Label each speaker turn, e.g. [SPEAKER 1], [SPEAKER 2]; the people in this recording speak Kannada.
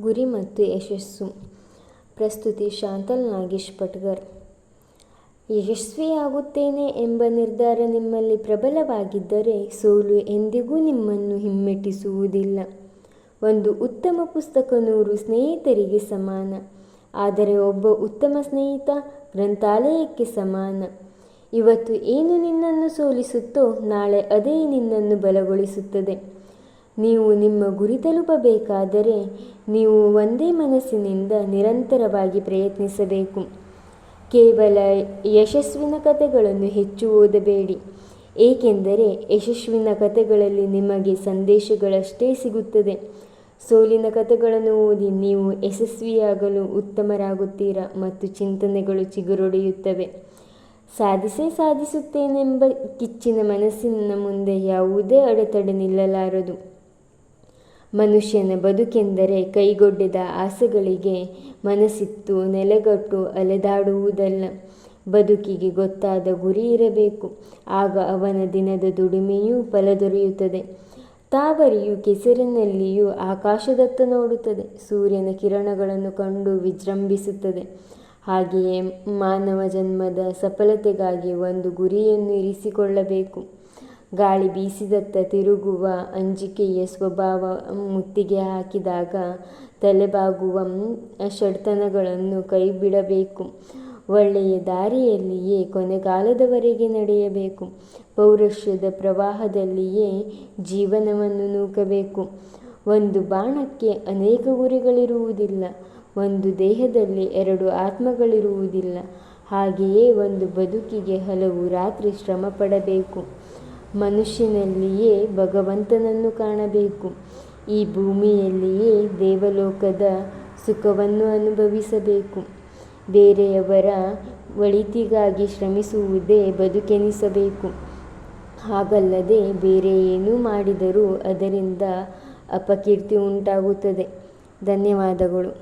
[SPEAKER 1] ಗುರಿ ಮತ್ತು ಯಶಸ್ಸು. ಪ್ರಸ್ತುತಿ ಶಾಂತಲ್ ನಾಗೇಶ್ ಪಟ್ಗರ್ ಯಶಸ್ವಿಯಾಗುತ್ತೇನೆ ಎಂಬ ನಿರ್ಧಾರ ನಿಮ್ಮಲ್ಲಿ ಪ್ರಬಲವಾಗಿದ್ದರೆ ಸೋಲು ಎಂದಿಗೂ ನಿಮ್ಮನ್ನು ಹಿಮ್ಮೆಟ್ಟಿಸುವುದಿಲ್ಲ. ಒಂದು ಉತ್ತಮ ಪುಸ್ತಕ ನೂರು ಸ್ನೇಹಿತರಿಗೆ ಸಮಾನ. ಆದರೆ ಒಬ್ಬ ಉತ್ತಮ ಸ್ನೇಹಿತ ಗ್ರಂಥಾಲಯಕ್ಕೆ ಸಮಾನ. ಇವತ್ತು ಏನು ನಿನ್ನನ್ನು ಸೋಲಿಸುತ್ತೋ ನಾಳೆ ಅದೇ ನಿನ್ನನ್ನು ಬಲಗೊಳಿಸುತ್ತದೆ. ನೀವು ನಿಮ್ಮ ಗುರಿ ತಲುಪಬೇಕಾದರೆ ನೀವು ಒಂದೇ ಮನಸ್ಸಿನಿಂದ ನಿರಂತರವಾಗಿ ಪ್ರಯತ್ನಿಸಬೇಕು. ಕೇವಲ ಯಶಸ್ವಿನ ಕಥೆಗಳನ್ನು ಹೆಚ್ಚು ಓದಬೇಡಿ. ಏಕೆಂದರೆ ಯಶಸ್ವಿನ ಕಥೆಗಳಲ್ಲಿ ನಿಮಗೆ ಸಂದೇಶಗಳಷ್ಟೇ ಸಿಗುತ್ತದೆ. ಸೋಲಿನ ಕಥೆಗಳನ್ನು ಓದಿ ನೀವು ಯಶಸ್ವಿಯಾಗಲು ಉತ್ತಮರಾಗುತ್ತೀರಾ ಮತ್ತು ಚಿಂತನೆಗಳು ಚಿಗುರೊಡೆಯುತ್ತವೆ. ಸಾಧಿಸೇ ಸಾಧಿಸುತ್ತೇನೆಂಬ ಕಿಚ್ಚಿನ ಮನಸ್ಸಿನ ಮುಂದೆ ಯಾವುದೇ ಅಡೆತಡೆ ನಿಲ್ಲಲಾರದು. ಮನುಷ್ಯನ ಬದುಕೆಂದರೆ ಕೈಗೊಡ್ಡಿದ ಆಸೆಗಳಿಗೆ ಮನಸ್ಸಿತ್ತು, ನೆಲೆಗಟ್ಟು ಅಲೆದಾಡುವುದಲ್ಲ. ಬದುಕಿಗೆ ಗೊತ್ತಾದ ಗುರಿ ಇರಬೇಕು. ಆಗ ಅವನ ದಿನದ ದುಡಿಮೆಯೂ ಫಲ ದೊರೆಯುತ್ತದೆ. ತಾವರಿಯು ಕೆಸರಿನಲ್ಲಿಯೂ ಆಕಾಶದತ್ತ ನೋಡುತ್ತದೆ. ಸೂರ್ಯನ ಕಿರಣಗಳನ್ನು ಕಂಡು ವಿಜೃಂಭಿಸುತ್ತದೆ. ಹಾಗೆಯೇ ಮಾನವ ಜನ್ಮದ ಸಫಲತೆಗಾಗಿ ಒಂದು ಗುರಿಯನ್ನು ಇರಿಸಿಕೊಳ್ಳಬೇಕು. ಗಾಳಿ ಬೀಸಿದತ್ತ ತಿರುಗುವ ಅಂಜಿಕೆಯ ಸ್ವಭಾವ ಮುತ್ತಿಗೆ ಹಾಕಿದಾಗ ತಲೆಬಾಗುವ ಷಡ್ತನಗಳನ್ನು ಕೈಬಿಡಬೇಕು. ಒಳ್ಳೆಯ ದಾರಿಯಲ್ಲಿಯೇ ಕೊನೆಗಾಲದವರೆಗೆ ನಡೆಯಬೇಕು. ಪೌರುಷ್ಯದ ಪ್ರವಾಹದಲ್ಲಿಯೇ ಜೀವನವನ್ನು ನೂಕಬೇಕು. ಒಂದು ಬಾಣಕ್ಕೆ ಅನೇಕ ಗುರಿಗಳಿರುವುದಿಲ್ಲ, ಒಂದು ದೇಹದಲ್ಲಿ ಎರಡು ಆತ್ಮಗಳಿರುವುದಿಲ್ಲ. ಹಾಗೆಯೇ ಒಂದು ಬದುಕಿಗೆ ಹಲವು ರಾತ್ರಿ ಶ್ರಮ ಪಡಬೇಕು ಮನುಷ್ಯನಲ್ಲಿಯೇ ಭಗವಂತನನ್ನು ಕಾಣಬೇಕು. ಈ ಭೂಮಿಯಲ್ಲಿಯೇ ದೇವಲೋಕದ ಸುಖವನ್ನು ಅನುಭವಿಸಬೇಕು. ಬೇರೆಯವರ ಒಳಿತಿಗಾಗಿ ಶ್ರಮಿಸುವುದೇ ಬದುಕೆನಿಸಬೇಕು. ಹಾಗಲ್ಲದೆ ಬೇರೆ ಏನೂ ಮಾಡಿದರೂ ಅದರಿಂದ ಅಪಕೀರ್ತಿ ಉಂಟಾಗುತ್ತದೆ. ಧನ್ಯವಾದಗಳು.